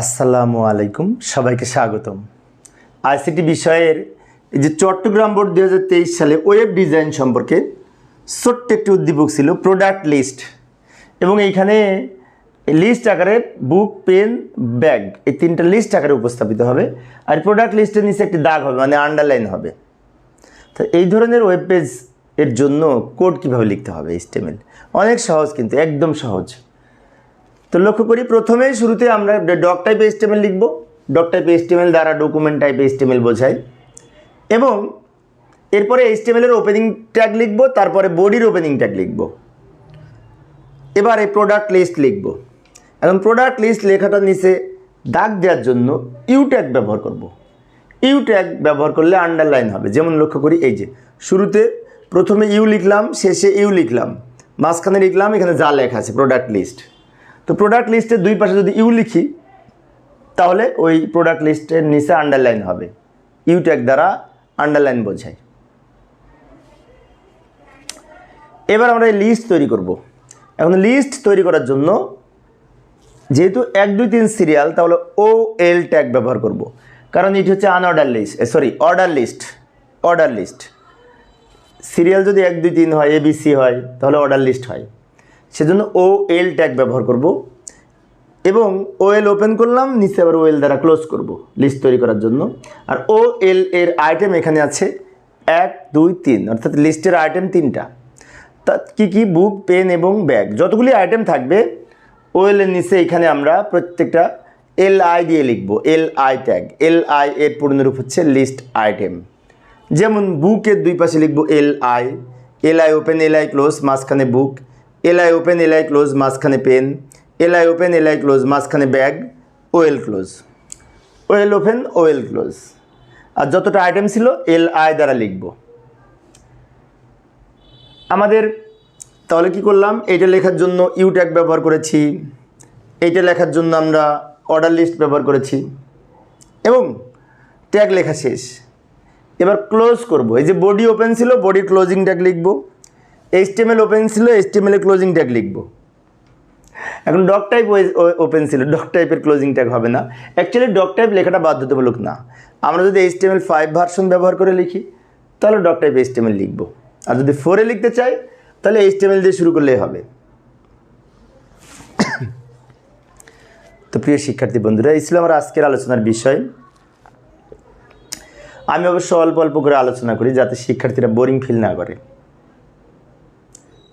আসসালামু আলাইকুম, সবাইকে স্বাগতম। আইসিটি বিষয়ের যে চট্টগ্রাম বোর্ড দু হাজার তেইশ সালে ওয়েব ডিজাইন সম্পর্কে ছোট্ট একটি উদ্দীপক ছিল প্রোডাক্ট লিস্ট এবং এইখানে লিস্ট আকারে বুক পেন ব্যাগ এই তিনটা লিস্ট আকারে উপস্থাপিত হবে। আর প্রোডাক্ট লিস্টের নিচে একটি দাগ হবে মানে আন্ডারলাইন হবে। তো এই ধরনের ওয়েব পেজ এর জন্য কোড কীভাবে লিখতে হবে এইচটিএমএল অনেক সহজ কিন্তু, একদম সহজ। তো লক্ষ্য করি প্রথমেই শুরুতে আমরা ডক টাইপ এস্টিমেল লিখব। ডক টাইপ এস্টিমেল দ্বারা ডকুমেন্ট টাইপ এস্টিমেল বোঝায় এবং এরপরে এস্টিমেলের ওপেনিং ট্যাগ লিখব, তারপরে বডির ওপেনিং ট্যাগ লিখব। এবার এই প্রোডাক্ট লিস্ট লিখব। এখন প্রোডাক্ট লিস্ট লেখাটার নিচে দাগ দেওয়ার জন্য ইউ ট্যাগ ব্যবহার করব। ইউ ট্যাগ ব্যবহার করলে আন্ডারলাইন হবে। যেমন লক্ষ্য করি, এই যে শুরুতে প্রথমে ইউ লিখলাম, শেষে ইউ লিখলাম। মাঝখানে লিখলাম, এখানে যা লেখা আছে প্রোডাক্ট লিস্ট তো প্রোডাক্ট লিস্টের দুই পাশে যদি ইউ লিখি, তাহলে ওই প্রোডাক্ট লিস্টের নিচে আন্ডারলাইন হবে। ইউ দ্বারা আন্ডারলাইন বোঝায়। এবার আমরা এই লিস্ট তৈরি করব। এখন লিস্ট তৈরি করার জন্য যেহেতু এক, দুই, তিন সিরিয়াল তাহলে ও এল ট্যাগ ব্যবহার করব। কারণ এটি হচ্ছে unorder list sorry order list order list serial যদি এক, দুই, তিন হয় এবিসি হয়, তাহলে অর্ডার লিস্ট হয়। সেজন্য ও এল ট্যাগ ব্যবহার করব এবং ও ওপেন করলাম, নিচে আবার ও দ্বারা ক্লোজ করব লিস্ট তৈরি করার জন্য। আর ও এল এর আইটেম এখানে আছে, এক, দুই, তিন, অর্থাৎ লিস্টের আইটেম তিনটা। তা কী কী? বুক পেন এবং ব্যাগ যতগুলি আইটেম থাকবে ও এল এর নিচে এখানে আমরা প্রত্যেকটা এল আই দিয়ে লিখব L I tag L I এর পূর্ণরূপ হচ্ছে লিস্ট আইটেম যেমন বুকের দুই পাশে লিখব L I L I open L I close মাঝখানে book L I open L I close মাঝখানে pen L I open L I close মাঝখানে bag well close well open well close আর যতটা item ছিল এল আই দ্বারা লিখব। আমাদের তাহলে কি করলাম? এইটা লেখার জন্য ইউ ট্যাগ ব্যবহার করেছি। এইটা লেখার জন্য আমরা অর্ডার লিস্ট ব্যবহার করেছি। এবং ট্যাগ লেখা শেষ। এবার ক্লোজ করব। এই যে বডি ওপেন ছিল বডি ক্লোজিং ট্যাগ লিখব। এইচটিএমএল ওপেন ছিল এইচটিএমএল ক্লোজিং ট্যাগ লিখব। এখন ডক টাইপ ওপেন ছিল ডক টাইপের ক্লোজিং ট্যাগ হবে না। অ্যাকচুয়ালি ডক টাইপ লেখাটা বাধ্যতামূলক না। আমরা যদি এইচটিএমএল ফাইভ ভার্সন ব্যবহার করে লিখি, তাহলে ডক টাইপ এইচটিএমএল লিখব। আর যদি ফোরে লিখতে চাই, তাহলে এইচটিএমএল দিয়ে শুরু করলেই হবে। তো প্রিয় শিক্ষার্থী বন্ধুরা, এই ছিল আমার আজকের আলোচনার বিষয়। আমি অবশ্য অল্প অল্প করে আলোচনা করি, যাতে শিক্ষার্থীরা বোরিং ফিল না করে।